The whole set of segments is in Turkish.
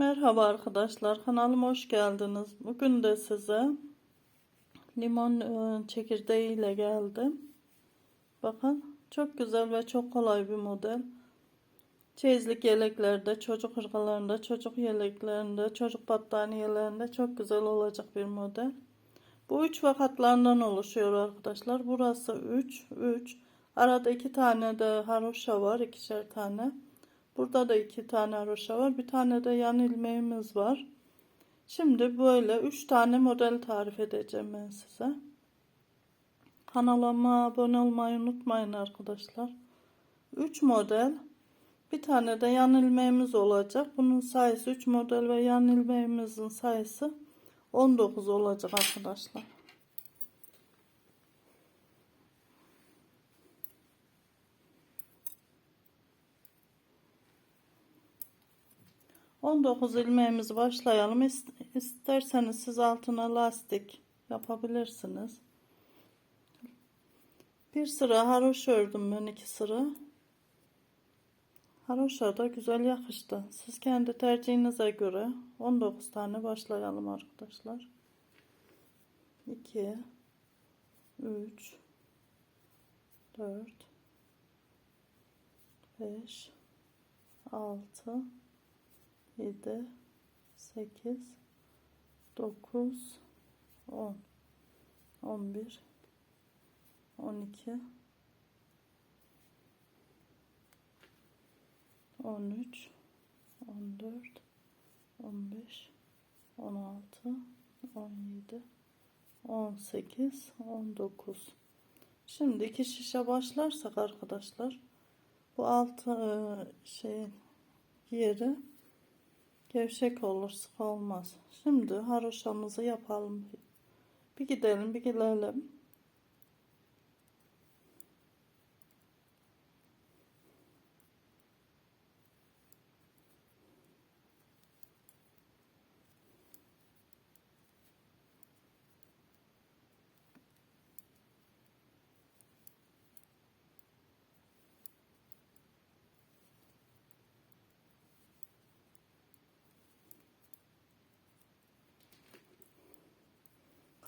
Merhaba arkadaşlar kanalıma hoş geldiniz. Bugün de size limon e, çekirdeği ile geldim. Bakın çok güzel ve çok kolay bir model. Çeyizlik yeleklerde, çocuk hırkalarında, çocuk yeleklerinde, çocuk battaniyelerinde çok güzel olacak bir model. Bu üç vakatlarından oluşuyor arkadaşlar. Burası 3, 3. Arada iki tane de haroşa var, ikişer tane. Burada da iki tane haroşa var. Bir tane de yan ilmeğimiz var. Şimdi böyle üç tane model tarif edeceğim ben size. Kanalıma abone olmayı unutmayın arkadaşlar. 3 model. Bir tane de yan ilmeğimiz olacak. Bunun sayısı 3 model ve yan ilmeğimizin sayısı 19 olacak arkadaşlar. 19 ilmeğimizi başlayalım. İsterseniz siz altına lastik yapabilirsiniz. Bir sıra haroşa ördüm ben iki sıra. Haroşa da güzel yakıştı. Siz kendi tercihinize göre 19 tane başlayalım arkadaşlar. 2 3 4 5 6 7 8 9 10 11 12 13 14 15 16 17 18 19 Şimdi iki şişe başlarsak arkadaşlar bu altı e, şey yeri Gevşek olur, sık olmaz. Şimdi haroşamızı yapalım. Bir gidelim, bir gelelim.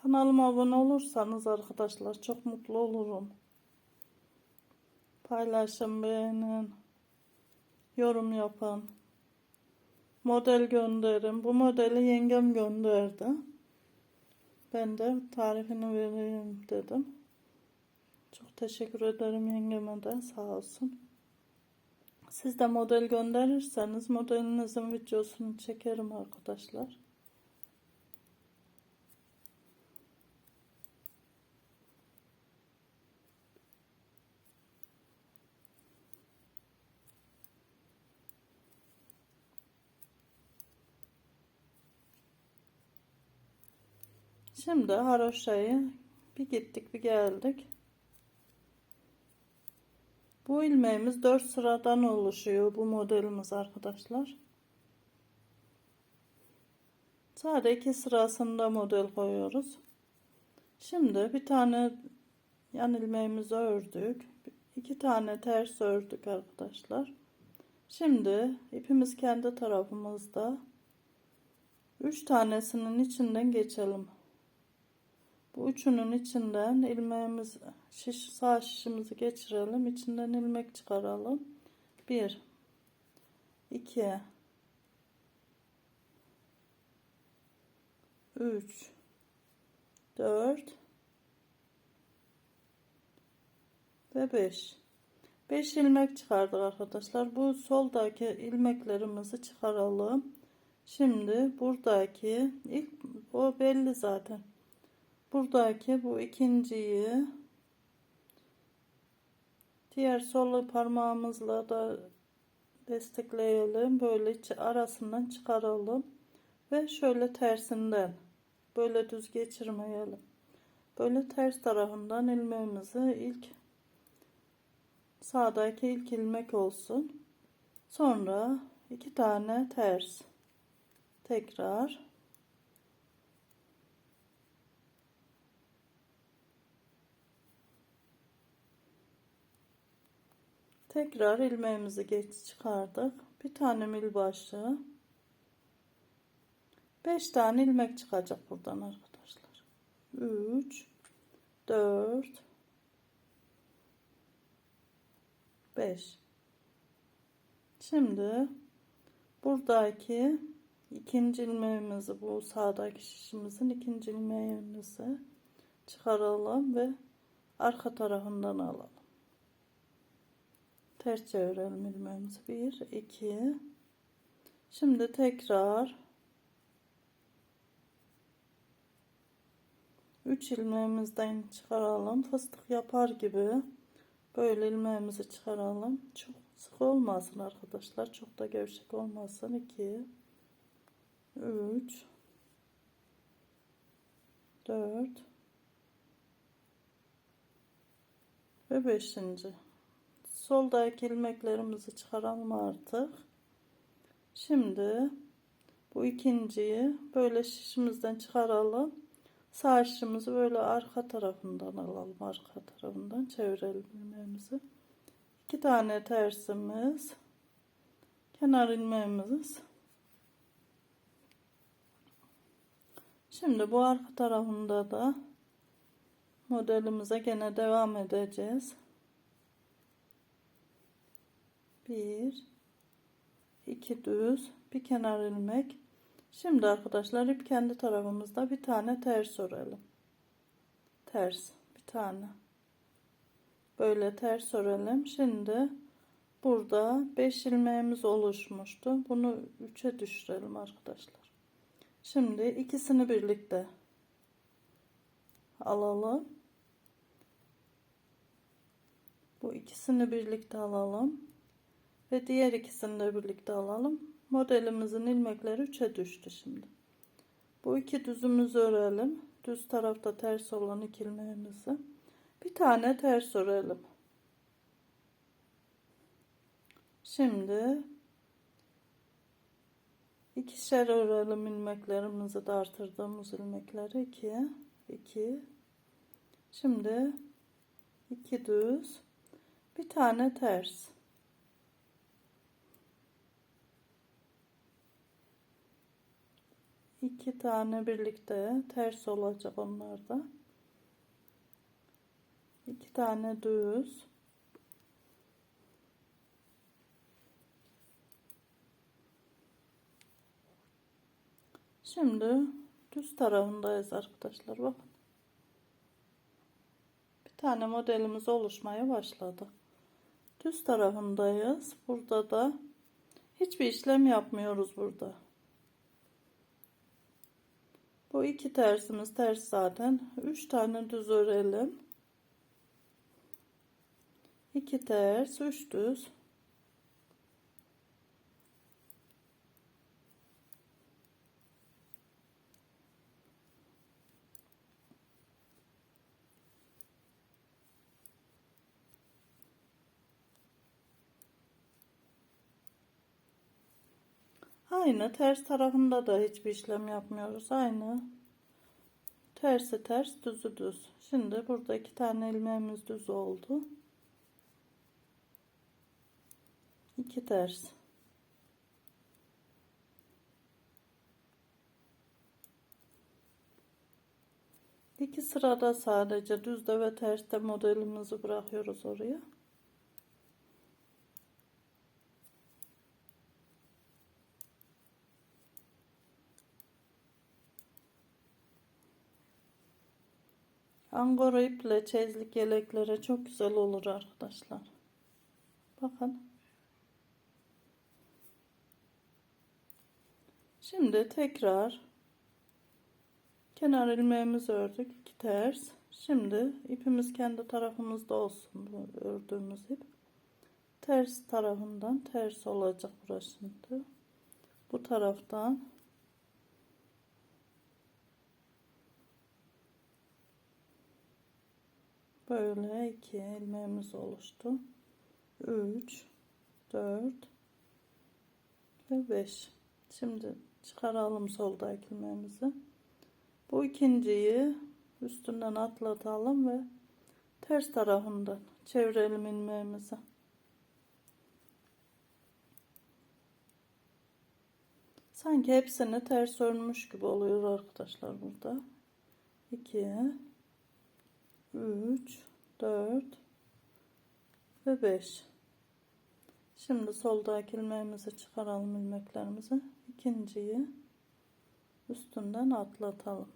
Kanalıma abone olursanız arkadaşlar çok mutlu olurum. Paylaşın, beğenin. Yorum yapın. Model gönderin. Bu modeli yengem gönderdi. Ben de tarifini vereyim dedim. Çok teşekkür ederim yengeme de sağ olsun. Siz de model gönderirseniz modelinizin videosunu çekerim arkadaşlar. Şimdi haroşayı bir gittik bir geldik. Bu ilmeğimiz 4 sıradan oluşuyor bu modelimiz arkadaşlar. Sadece iki sırasında model koyuyoruz. Şimdi bir tane yan ilmeğimizi ördük. iki tane ters ördük arkadaşlar. Şimdi ipimiz kendi tarafımızda. Üç tanesinin içinden geçelim. Bu üçünün içinden ilmeğimiz şiş sağ şişimizi geçirelim. İçinden ilmek çıkaralım. 1 2 3 4 ve 5 5 ilmek çıkardık arkadaşlar. Bu soldaki ilmeklerimizi çıkaralım. Şimdi buradaki ilk o belli zaten buradaki bu ikinciyi diğer sol parmağımızla da destekleyelim. Böyle arasından çıkaralım ve şöyle tersinden böyle düz geçirmeyelim. Böyle ters tarafından ilmeğimizi ilk sağdaki ilk ilmek olsun. Sonra iki tane ters tekrar Tekrar ilmeğimizi geç çıkardık. Bir tane mil başlığı. 5 tane ilmek çıkacak buradan arkadaşlar. 3 4 5 Şimdi buradaki ikinci ilmeğimizi bu sağdaki şişimizin ikinci ilmeğimizi çıkaralım ve arka tarafından alalım. Ters çevirelim ilmeğimizi. 1 2 Şimdi tekrar 3 ilmeğimizden çıkaralım. Fıstık yapar gibi böyle ilmeğimizi çıkaralım. Çok sık olmasın arkadaşlar. Çok da gevşek olmasın. 2 3 4 ve 5. Soldaki ilmeklerimizi çıkaralım artık. Şimdi bu ikinciyi böyle şişimizden çıkaralım. Sağ şişimizi böyle arka tarafından alalım. Arka tarafından çevirelim ilmeğimizi. İki tane tersimiz. Kenar ilmeğimiz. Şimdi bu arka tarafında da modelimize gene devam edeceğiz. Bir, iki düz, bir kenar ilmek. Şimdi arkadaşlar ip kendi tarafımızda bir tane ters örelim. Ters bir tane. Böyle ters örelim. Şimdi burada 5 ilmeğimiz oluşmuştu. Bunu 3'e düşürelim arkadaşlar. Şimdi ikisini birlikte alalım. Bu ikisini birlikte alalım. Ve diğer ikisini de birlikte alalım. Modelimizin ilmekleri 3'e düştü şimdi. Bu iki düzümüzü örelim. Düz tarafta ters olan iki ilmeğimizi. Bir tane ters örelim. Şimdi ikişer örelim ilmeklerimizi de artırdığımız ilmekleri 2 2 şimdi iki düz bir tane ters iki tane birlikte ters olacak onlarda iki tane düz. Şimdi düz tarafındayız arkadaşlar bakın. Bir tane modelimiz oluşmaya başladı. Düz tarafındayız. Burada da hiçbir işlem yapmıyoruz burada bu iki tersimiz ters zaten. Üç tane düz örelim. İki ters, üç düz. Aynı ters tarafında da hiçbir işlem yapmıyoruz. Aynı tersi ters düzü düz. Şimdi burada iki tane ilmeğimiz düz oldu. İki ters. İki sırada sadece düzde ve terste modelimizi bırakıyoruz oraya. Angora iple çeyizlik yeleklere çok güzel olur arkadaşlar. Bakın. Şimdi tekrar kenar ilmeğimizi ördük. iki ters. Şimdi ipimiz kendi tarafımızda olsun. Bu ördüğümüz ip. Ters tarafından ters olacak burası şimdi. Bu taraftan Böyle iki ilmeğimiz oluştu. 3 4 ve 5. Şimdi çıkaralım soldaki ilmeğimizi. Bu ikinciyi üstünden atlatalım ve ters tarafından çevirelim ilmeğimizi. Sanki hepsini ters örmüş gibi oluyor arkadaşlar burada. 2 3 4 ve 5 Şimdi soldaki ilmeğimizi çıkaralım ilmeklerimizi. İkinciyi üstünden atlatalım.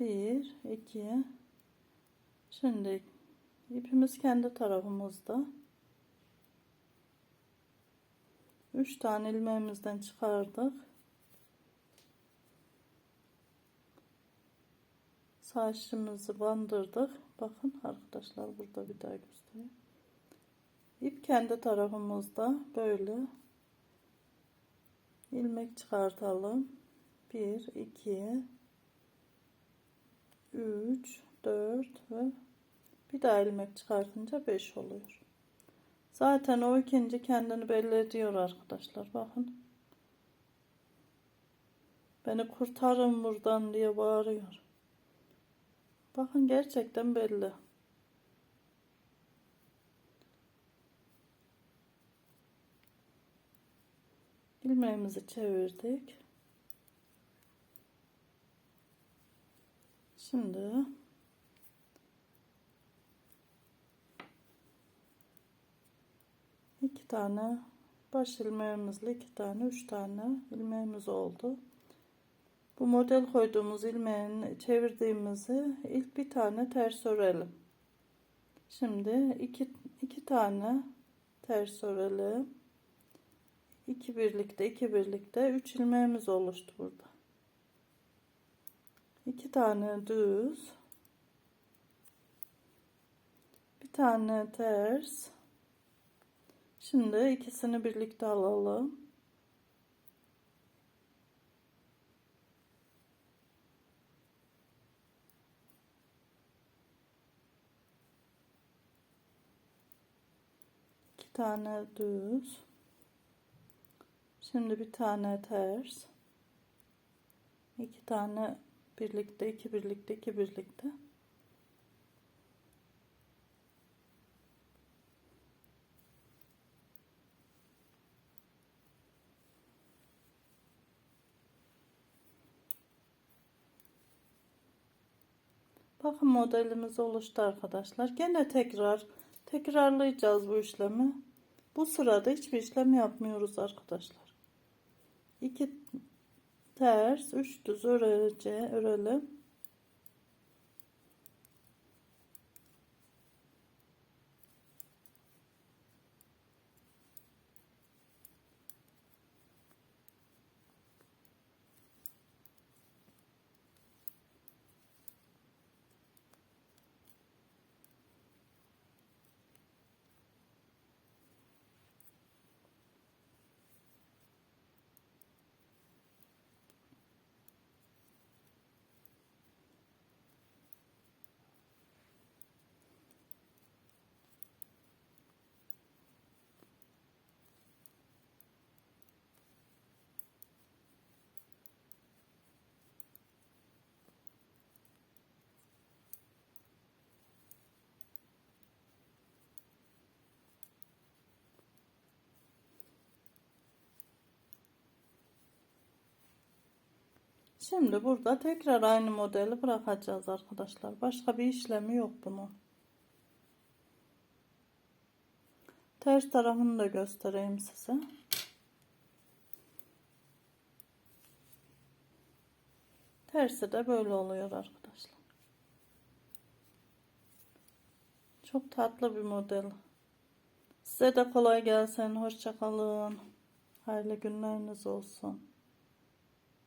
1 2 Şimdi ipimiz kendi tarafımızda. 3 tane ilmeğimizden çıkardık. Saçımızı bandırdık. Bakın arkadaşlar burada bir daha göstereyim. İp kendi tarafımızda böyle ilmek çıkartalım. 1 2 3 4 ve bir daha ilmek çıkartınca 5 oluyor. Zaten o ikinci kendini belli ediyor arkadaşlar. Bakın. Beni kurtarın buradan diye bağırıyor. Bakın gerçekten belli. İlmeğimizi çevirdik. Şimdi iki tane baş ilmeğimizle iki tane üç tane ilmeğimiz oldu. Bu model koyduğumuz ilmeğin çevirdiğimizi ilk bir tane ters örelim. Şimdi iki, iki tane ters örelim. İki birlikte iki birlikte üç ilmeğimiz oluştu burada. İki tane düz. Bir tane ters. Şimdi ikisini birlikte alalım. Tane düz. Şimdi bir tane ters. iki tane birlikte, iki birlikte, iki birlikte. Bakın modelimiz oluştu arkadaşlar. Gene tekrar tekrarlayacağız bu işlemi. Bu sırada hiçbir işlem yapmıyoruz arkadaşlar. 2 ters 3 düz örece örelim. Şimdi burada tekrar aynı modeli bırakacağız arkadaşlar. Başka bir işlemi yok bunun. Ters tarafını da göstereyim size. Tersi de böyle oluyor arkadaşlar. Çok tatlı bir model. Size de kolay gelsin. Hoşçakalın. Hayırlı günleriniz olsun.